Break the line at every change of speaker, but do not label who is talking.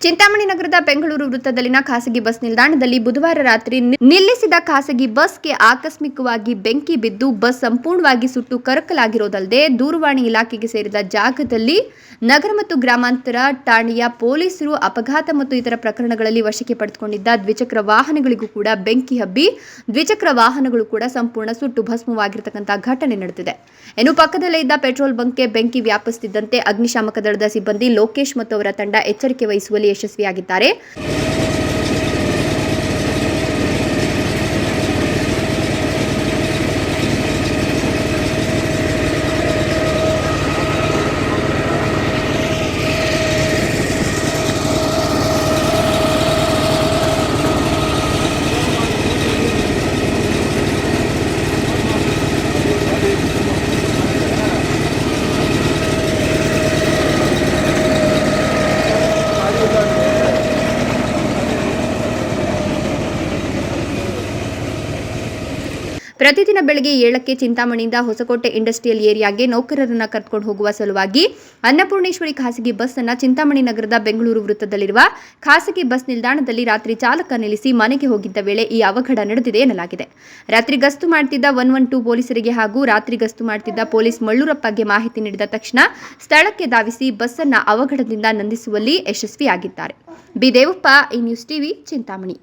ಚಿಂತಾಮಣಿ ನಗರದ ಬೆಂಗಳೂರು ವೃತ್ತದಲ್ಲಿನ ಖಾಸಗಿ ಬಸ್ ನಿಲ್ದಾಣದಲ್ಲಿ ಬುಧವಾರ ರಾತ್ರಿ ನಿಲ್ಲಿಸಿದ ಖಾಸಗಿ ಬಸ್ಗೆ ಆಕಸ್ಮಿಕವಾಗಿ ಬೆಂಕಿ ಬಿದ್ದು ಬಸ್ ಸಂಪೂರ್ಣವಾಗಿ ಸುಟ್ಟು ಕರಕಲಾಗಿರೋದಲ್ಲದೆ ದೂರವಾಣಿ ಇಲಾಖೆಗೆ ಸೇರಿದ ಜಾಗದಲ್ಲಿ ನಗರ ಮತ್ತು ಗ್ರಾಮಾಂತರ ಠಾಣೆಯ ಪೊಲೀಸರು ಅಪಘಾತ ಮತ್ತು ಇತರ ಪ್ರಕರಣಗಳಲ್ಲಿ ವಶಕ್ಕೆ ಪಡೆದುಕೊಂಡಿದ್ದ ದ್ವಿಚಕ್ರ ವಾಹನಗಳಿಗೂ ಕೂಡ ಬೆಂಕಿ ಹಬ್ಬಿ ದ್ವಿಚಕ್ರ ವಾಹನಗಳು ಕೂಡ ಸಂಪೂರ್ಣ ಸುಟ್ಟು ಭಸ್ಮವಾಗಿರತಕ್ಕಂಥ ಘಟನೆ ನಡೆದಿದೆ. ಇನ್ನು ಪಕ್ಕದಲ್ಲೇ ಇದ್ದ ಪೆಟ್ರೋಲ್ ಬಂಕ್ಗೆ ಬೆಂಕಿ ವ್ಯಾಪಿಸುತ್ತಿದ್ದಂತೆ ಅಗ್ನಿಶಾಮಕ ದಳದ ಸಿಬ್ಬಂದಿ ಲೋಕೇಶ್ ಮತ್ತು ಅವರ ತಂಡ ಎಚ್ಚರಿಕೆ ವಹಿಸುವಲ್ಲಿ ಯಶಸ್ವಿಯಾಗಿದ್ದಾರೆ. ಪ್ರತಿದಿನ ಬೆಳಗ್ಗೆ ಏಳಕ್ಕೆ ಚಿಂತಾಮಣಿಯಿಂದ ಹೊಸಕೋಟೆ ಇಂಡಸ್ಟ್ರಿಯಲ್ ಏರಿಯಾಗೆ ನೌಕರರನ್ನು ಕರ್ಕೊಂಡು ಹೋಗುವ ಸಲುವಾಗಿ ಅನ್ನಪೂರ್ಣೇಶ್ವರಿ ಖಾಸಗಿ ಬಸ್ ಅನ್ನ ಚಿಂತಾಮಣಿ ನಗರದ ಬೆಂಗಳೂರು ವೃತ್ತದಲ್ಲಿರುವ ಖಾಸಗಿ ಬಸ್ ನಿಲ್ದಾಣದಲ್ಲಿ ರಾತ್ರಿ ಚಾಲಕ ನಿಲ್ಲಿಸಿ ಮನೆಗೆ ಹೋಗಿದ್ದ ವೇಳೆ ಈ ಅವಘಡ ನಡೆದಿದೆ ಎನ್ನಲಾಗಿದೆ. ರಾತ್ರಿ ಗಸ್ತು ಮಾಡುತ್ತಿದ್ದ ಒನ್ ಒನ್ ಟೂ ಪೊಲೀಸರಿಗೆ ಹಾಗೂ ರಾತ್ರಿ ಗಸ್ತು ಮಾಡುತ್ತಿದ್ದ ಪೊಲೀಸ್ ಮಳ್ಳೂರಪ್ಪಗೆ ಮಾಹಿತಿ ನೀಡಿದ ತಕ್ಷಣ ಸ್ಥಳಕ್ಕೆ ಧಾವಿಸಿ ಬಸ್ ಅನ್ನ ಅವಘಡದಿಂದ ನಂದಿಸುವಲ್ಲಿ ಯಶಸ್ವಿಯಾಗಿದ್ದಾರೆ. ಬಿ ದೇವಪ್ಪ ಈ ನ್ಯೂಸ್ ಟಿವಿ, ಚಿಂತಾಮಣಿ.